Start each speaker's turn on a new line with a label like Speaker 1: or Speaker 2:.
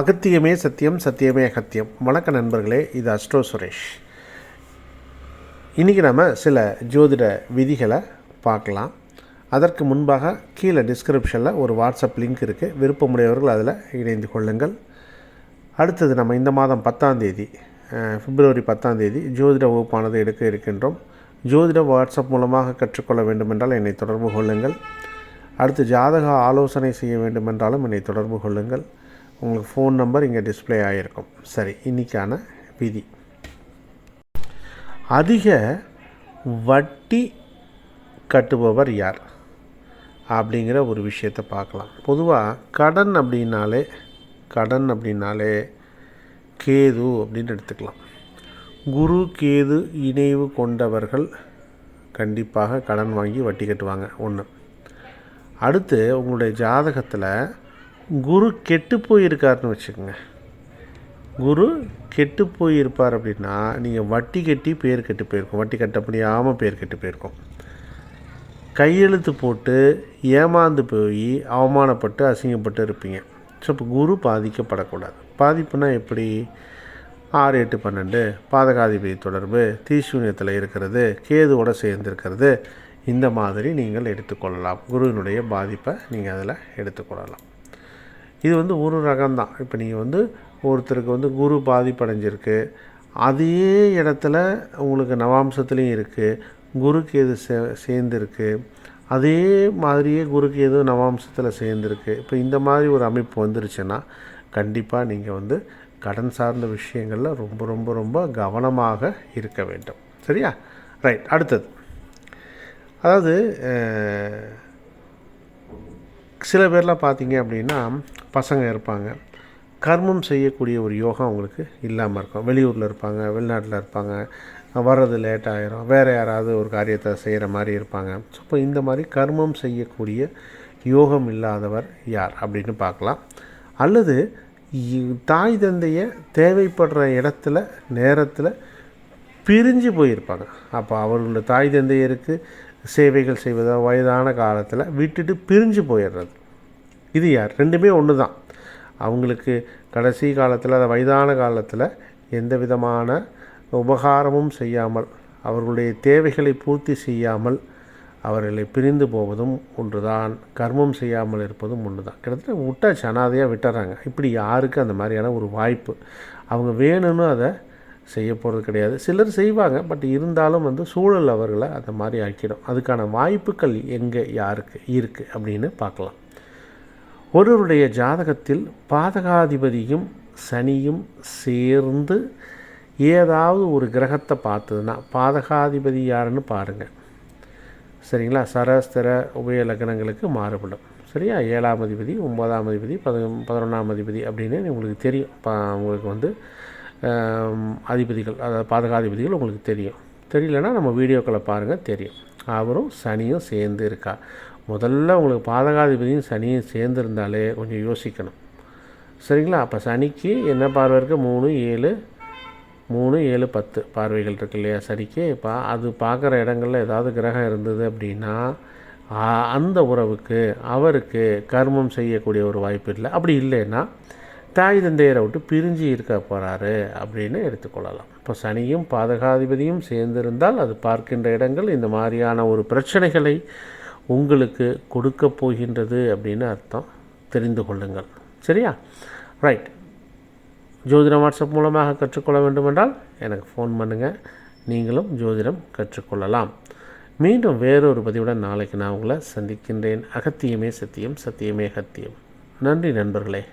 Speaker 1: அகத்தியமே சத்தியம் சத்தியமே அகத்தியம். வணக்க நண்பர்களே இது அஸ்ட்ரோ சுரேஷ். இன்றைக்கி நம்ம சில ஜோதிட விதிகளை பார்க்கலாம். அதற்கு முன்பாக கீழே டிஸ்கிரிப்ஷனில் ஒரு வாட்ஸ்அப் லிங்க் இருக்குது விருப்பமுடையவர்கள் அதில் இணைந்து கொள்ளுங்கள். அடுத்தது நம்ம இந்த மாதம் பத்தாம் தேதி பிப்ரவரி பத்தாம் தேதி ஜோதிட வகுப்பானது எடுக்க இருக்கின்றோம். ஜோதிட வாட்ஸ்அப் மூலமாக கற்றுக்கொள்ள வேண்டுமென்றால் என்னை தொடர்பு கொள்ளுங்கள். அடுத்து ஜாதக ஆலோசனை செய்ய வேண்டுமென்றாலும் என்னை தொடர்பு கொள்ளுங்கள். உங்களுக்கு ஃபோன் நம்பர் இங்கே டிஸ்ப்ளே ஆகிருக்கும் சரி இன்னைக்கான விதி. அதிக வட்டி கட்டுபவர் யார்? அப்படிங்கிற ஒரு விஷயத்தை பார்க்கலாம். பொதுவாக கடன் அப்படின்னாலே கடன் அப்படின்னாலே கேது அப்படின்னு எடுத்துக்கலாம். குரு கேது இணைவு கொண்டவர்கள் கண்டிப்பாக கடன் வாங்கி வட்டி கட்டுவாங்க. ஒன்று அடுத்து உங்களுடைய ஜாதகத்தில் குரு கெட்டு போயிருக்காருன்னு வச்சுக்கோங்க. குரு கெட்டு போயிருப்பார் அப்படின்னா நீங்கள் வட்டி கட்டி பேர் கெட்டு போயிருக்கோம். வட்டி கட்ட முடியாமல் பேர் கெட்டு போயிருக்கோம். கையெழுத்து போட்டு ஏமாந்து போய் அவமானப்பட்டு அசிங்கப்பட்டு இருப்பீங்க. ஸோ இப்போ குரு பாதிக்கப்படக்கூடாது. பாதிப்புனா எப்படி? ஆறு எட்டு பன்னெண்டு பாதகாதிபதி தொடர்பு தீசூன்யத்தில் இருக்கிறது கேதுவோட சேர்ந்திருக்கிறது இந்த மாதிரி நீங்கள் எடுத்துக்கொள்ளலாம். குருவினுடைய பாதிப்பை நீங்கள் அதில் எடுத்துக்கொள்ளலாம். இது வந்து ஒரு ரகம்தான். இப்போ நீங்கள் வந்து ஒருத்தருக்கு வந்து குரு பாதிப்படைஞ்சிருக்கு. அதே இடத்துல உங்களுக்கு நவாம்சத்துலேயும் இருக்குது குருக்கு எது சே சேர்ந்துருக்கு. அதே மாதிரியே குருக்கு எதுவும் நவாம்சத்தில் சேர்ந்துருக்கு. இப்போ இந்த மாதிரி ஒரு அமைப்பு வந்துருச்சுன்னா கண்டிப்பாக நீங்கள் வந்து கடன் சார்ந்த விஷயங்களில் ரொம்ப ரொம்ப ரொம்ப கவனமாக இருக்க வேண்டும். சரியா? ரைட் அடுத்தது. அதாவது சில பேர்லாம் பார்த்தீங்க அப்படின்னா பசங்க இருப்பாங்க. கர்மம் செய்யக்கூடிய ஒரு யோகம் அவங்களுக்கு இல்லாமல் இருக்கும். வெளியூரில் இருப்பாங்க வெளிநாட்டில் இருப்பாங்க. வர்றது லேட் ஆகிரும் வேறு யாராவது ஒரு காரியத்தை செய்கிற மாதிரி இருப்பாங்க. ஸோ இப்போ இந்த மாதிரி கர்மம் செய்யக்கூடிய யோகம் இல்லாதவர் யார் அப்படின்னு பார்க்கலாம். அல்லது தாய் தந்தையை தேவைப்படுற இடத்துல நேரத்தில் பிரிஞ்சு போயிருப்பாங்க. அப்போ அவர்களோட தாய் தந்தையருக்கு சேவைகள் செய்வதோ வயதான காலத்தில் விட்டுட்டு பிரிஞ்சு போயிடுறது. இது யார்? ரெண்டுமே ஒன்று தான் அவங்களுக்கு கடைசி காலத்தில் அந்த வயதான காலத்தில் எந்த விதமான உபகாரமும் செய்யாமல் அவர்களுடைய தேவைகளை பூர்த்தி செய்யாமல் அவர்களை பிரிந்து போவதும் ஒன்று தான் கர்மம் செய்யாமல் இருப்பதும் ஒன்று தான் கிட்டத்தட்ட விட்டாச்சு அனாதையாக விட்டுறாங்க. இப்படி யாருக்கு அந்த மாதிரியான ஒரு வாய்ப்பு? அவங்க வேணும்னு அதை செய்ய போகிறது கிடையாது. சிலர் செய்வாங்க பட் இருந்தாலும் வந்து சூழல் அவர்களை அந்த மாதிரி ஆக்கிடும். அதுக்கான வாய்ப்புகள் எங்கே யாருக்கு இருக்குது அப்படின்னு பார்க்கலாம். ஒருவருடைய ஜாதகத்தில் பாதகாதிபதியும் சனியும் சேர்ந்து ஏதாவது ஒரு கிரகத்தை பார்த்ததுன்னா பாதகாதிபதி யாருன்னு பாருங்கள் சரிங்களா? சரஸ்திர உபய லக்னங்களுக்கு மாறுபடும். சரியா? ஏழாம் அதிபதி ஒன்பதாம் அதிபதி பத பதினொன்றாம் அதிபதி அப்படின்னு உங்களுக்கு தெரியும். பா உங்களுக்கு வந்து அதிபதிகள் அதாவது பாதகாதிபதிகள் உங்களுக்கு தெரியும். தெரியலனா நம்ம வீடியோக்களை பாருங்கள் தெரியும். அவரும் சனியும் சேர்ந்து இருக்கா. முதல்ல உங்களுக்கு பாதகாதிபதியும் சனியும் சேர்ந்துருந்தாலே கொஞ்சம் யோசிக்கணும். சரிங்களா? அப்போ சனிக்கு என்ன பார்வை இருக்குது மூணு ஏழு மூணு ஏழு பத்து பார்வைகள் இருக்கு இல்லையா சனிக்கு? இப்போ அது பார்க்குற இடங்கள்ல ஏதாவது கிரகம் இருந்தது அப்படின்னா அந்த உறவுக்கு அவருக்கு கர்மம் செய்யக்கூடிய ஒரு வாய்ப்பு இல்லை. அப்படி இல்லைன்னா தாய் தந்தையரை விட்டு பிரிஞ்சு இருக்க போகிறாரு அப்படின்னு எடுத்துக்கொள்ளலாம். இப்போ சனியும் பாதகாதிபதியும் சேர்ந்திருந்தால் அது பார்க்கின்ற இடங்கள் இந்த மாதிரியான ஒரு பிரச்சனைகளை உங்களுக்கு கொடுக்க போகின்றது அப்படின்னு அர்த்தம். தெரிந்து கொள்ளுங்கள். சரியா? ரைட் ஜோதிடம் வாட்ஸ்அப் மூலமாக கற்றுக்கொள்ள வேண்டுமென்றால் எனக்கு ஃபோன் பண்ணுங்கள் நீங்களும் ஜோதிடம் கற்றுக்கொள்ளலாம். மீண்டும் வேறொரு பதிவுடன் நாளைக்கு நான் உங்களை சந்திக்கின்றேன். அகத்தியமே சத்தியம் சத்தியமே அகத்தியம். நன்றி நண்பர்களே.